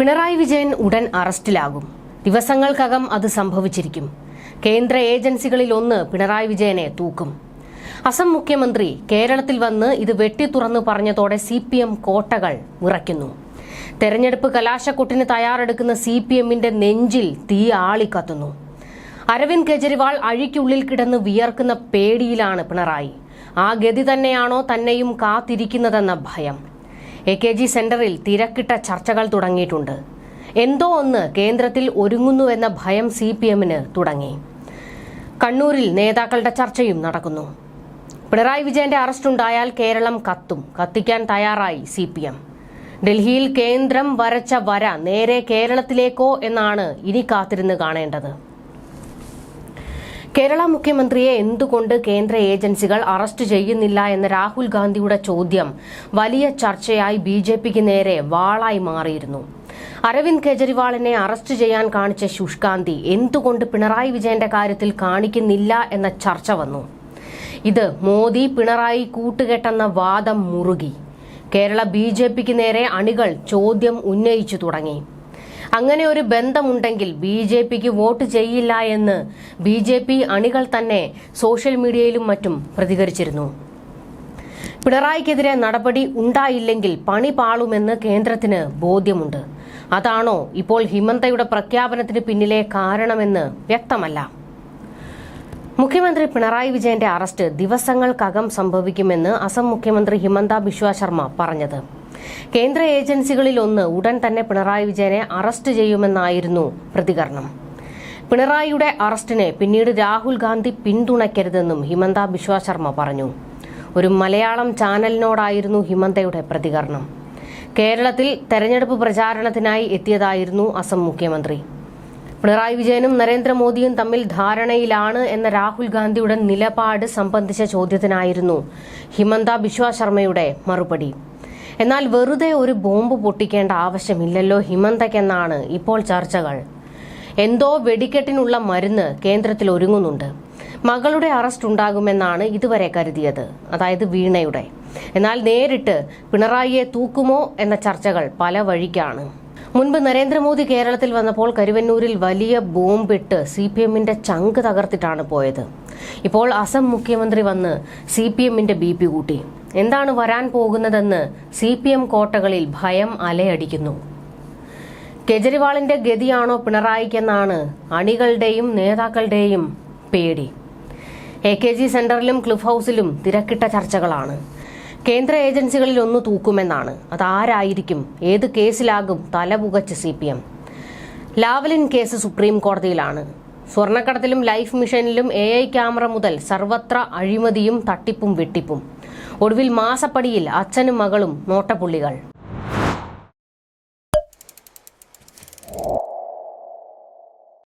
പിണറായി വിജയൻ ഉടൻ അറസ്റ്റിലാകും. ദിവസങ്ങൾക്കകം അത് സംഭവിച്ചിരിക്കും. കേന്ദ്ര ഏജൻസികളിൽ ഒന്ന് പിണറായി വിജയനെ തൂക്കും. അസം മുഖ്യമന്ത്രി കേരളത്തിൽ വന്ന് ഇത് വെട്ടിത്തുറന്ന് പറഞ്ഞതോടെ സി പി എം കോട്ടകൾ വിറയ്ക്കുന്നു. തെരഞ്ഞെടുപ്പ് കലാശക്കൊട്ടിന് തയ്യാറെടുക്കുന്ന സി പി എമ്മിന്റെ നെഞ്ചിൽ തീ ആളിക്കത്തുന്നു. അരവിന്ദ് കെജ്രിവാൾ അഴിക്കുള്ളിൽ കിടന്ന് വിയർക്കുന്ന പേടിയിലാണ് പിണറായി. ആ ഗതി തന്നെയാണോ തന്നെയും കാത്തിരിക്കുന്നതെന്ന ഭയം. എ കെ ജി സെന്ററിൽ തിരക്കിട്ട ചർച്ചകൾ തുടങ്ങിയിട്ടുണ്ട്. എന്തോ ഒന്ന് കേന്ദ്രത്തിൽ ഒരുങ്ങുന്നുവെന്ന ഭയം സി പി എമ്മിന് തുടങ്ങി. കണ്ണൂരിൽ നേതാക്കളുടെ ചർച്ചയും നടക്കുന്നു. പിണറായി വിജയന്റെ അറസ്റ്റുണ്ടായാൽ കേരളം കത്തും. കത്തിക്കാൻ തയ്യാറായി സി പി എം. ഡൽഹിയിൽ കേന്ദ്രം വരച്ച വര നേരെ കേരളത്തിലേക്കോ എന്നാണ് ഇനി കാത്തിരുന്ന് കാണേണ്ടത്. കേരള മുഖ്യമന്ത്രിയെ എന്തുകൊണ്ട് കേന്ദ്ര ഏജൻസികൾ അറസ്റ്റ് ചെയ്യുന്നില്ല എന്ന രാഹുൽ ഗാന്ധിയുടെ ചോദ്യം വലിയ ചർച്ചയായി ബി ജെ പിക്ക് നേരെ വാളായി മാറിയിരുന്നു. അരവിന്ദ് കെജ്രിവാളിനെ അറസ്റ്റ് ചെയ്യാൻ കാണിച്ച ശുഷ്കാന്തി എന്തുകൊണ്ട് പിണറായി വിജയന്റെ കാര്യത്തിൽ കാണിക്കുന്നില്ല എന്ന ചർച്ച വന്നു. ഇത് മോദി പിണറായി കൂട്ടുകെട്ടെന്ന വാദം മുറുകി. കേരള ബി നേരെ അണികൾ ചോദ്യം ഉന്നയിച്ചു തുടങ്ങി. അങ്ങനെ ഒരു ബന്ധമുണ്ടെങ്കിൽ ബി ജെ പിക്ക് വോട്ട് ചെയ്യില്ല എന്ന് ബി ജെ പി അണികൾ തന്നെ സോഷ്യൽ മീഡിയയിലും മറ്റും പ്രതികരിച്ചിരുന്നു. പിണറായിക്കെതിരെ നടപടി ഉണ്ടായില്ലെങ്കിൽ പണി പാളുമെന്ന് കേന്ദ്രത്തിന് ബോധ്യമുണ്ട്. അതാണോ ഇപ്പോൾ ഹിമന്തയുടെ പ്രഖ്യാപനത്തിന് പിന്നിലെ കാരണമെന്ന് വ്യക്തമല്ല. മുഖ്യമന്ത്രി പിണറായി വിജയന്റെ അറസ്റ്റ് ദിവസങ്ങൾക്കകം സംഭവിക്കുമെന്ന് അസം മുഖ്യമന്ത്രി ഹിമന്ത ബിശ്വ ശർമ്മ പറഞ്ഞത്. കേന്ദ്ര ഏജൻസികളിൽ ഒന്ന് ഉടൻ തന്നെ പിണറായി വിജയനെ അറസ്റ്റ് ചെയ്യുമെന്നായിരുന്നു പ്രതികരണം. പിണറായിയുടെ അറസ്റ്റിനെ പിന്നീട് രാഹുൽ ഗാന്ധി പിന്തുണയ്ക്കരുതെന്നും ഹിമന്ത ബിശ്വ ശർമ്മ പറഞ്ഞു. ഒരു മലയാളം ചാനലിനോടായിരുന്നു ഹിമന്തയുടെ പ്രതികരണം. കേരളത്തിൽ തെരഞ്ഞെടുപ്പ് പ്രചാരണത്തിനായി എത്തിയതായിരുന്നു അസം മുഖ്യമന്ത്രി. പിണറായി വിജയനും നരേന്ദ്രമോദിയും തമ്മിൽ ധാരണയിലാണ് എന്ന രാഹുൽ ഗാന്ധിയുടെ നിലപാട് സംബന്ധിച്ച ചോദ്യത്തിനായിരുന്നു ഹിമന്ത ബിശ്വ ശർമ്മയുടെ മറുപടി. എന്നാൽ വെറുതെ ഒരു ബോംബ് പൊട്ടിക്കേണ്ട ആവശ്യമില്ലല്ലോ ഹിമന്തയ്ക്കെന്നാണ് ഇപ്പോൾ ചർച്ചകൾ. എന്തോ വെടിക്കെട്ടിനുള്ള മരുന്ന് കേന്ദ്രത്തിൽ ഒരുങ്ങുന്നുണ്ട്. മകളുടെ അറസ്റ്റ് ഉണ്ടാകുമെന്നാണ് ഇതുവരെ കരുതിയത് അതായത് വീണയുടെ. എന്നാൽ നേരിട്ട് പിണറായിയെ തൂക്കുമോ എന്ന ചർച്ചകൾ പല വഴിക്കാണ്. മുൻപ് നരേന്ദ്രമോദി കേരളത്തിൽ വന്നപ്പോൾ കരുവന്നൂരിൽ വലിയ ബോംബിട്ട് സി പി എമ്മിന്റെ ചങ്ക് തകർത്തിട്ടാണ് പോയത്. ഇപ്പോൾ അസം മുഖ്യമന്ത്രി വന്ന് സി പി എമ്മിന്റെ ബി പി കൂട്ടി. എന്താണ് വരാൻ പോകുന്നതെന്ന് സി പി എം കോട്ടകളിൽ ഭയം അലയടിക്കുന്നു. കെജ്രിവാളിന്റെ ഗതിയാണോ പിണറായിക്കെന്നാണ് അണികളുടെയും നേതാക്കളുടെയും പേടി. എ കെ ജി സെന്ററിലും ക്ലിഫ് ഹൌസിലും തിരക്കിട്ട ചർച്ചകളാണ്. കേന്ദ്ര ഏജൻസികളിൽ ഒന്ന് തൂക്കുമെന്നാണ്. അതാരായിരിക്കും ഏത് കേസിലാകും തലപുകച്ച് C P M? Lavalin case supreme കോടതിയിലാണ്. സ്വർണക്കടത്തിലും ലൈഫ് മിഷനിലും എ ഐ ക്യാമറ മുതൽ സർവത്ര അഴിമതിയും തട്ടിപ്പും വെട്ടിപ്പും. ഒടുവിൽ മാസപ്പടിയിൽ അച്ഛനും മകളും നോട്ടപ്പുള്ളികൾ.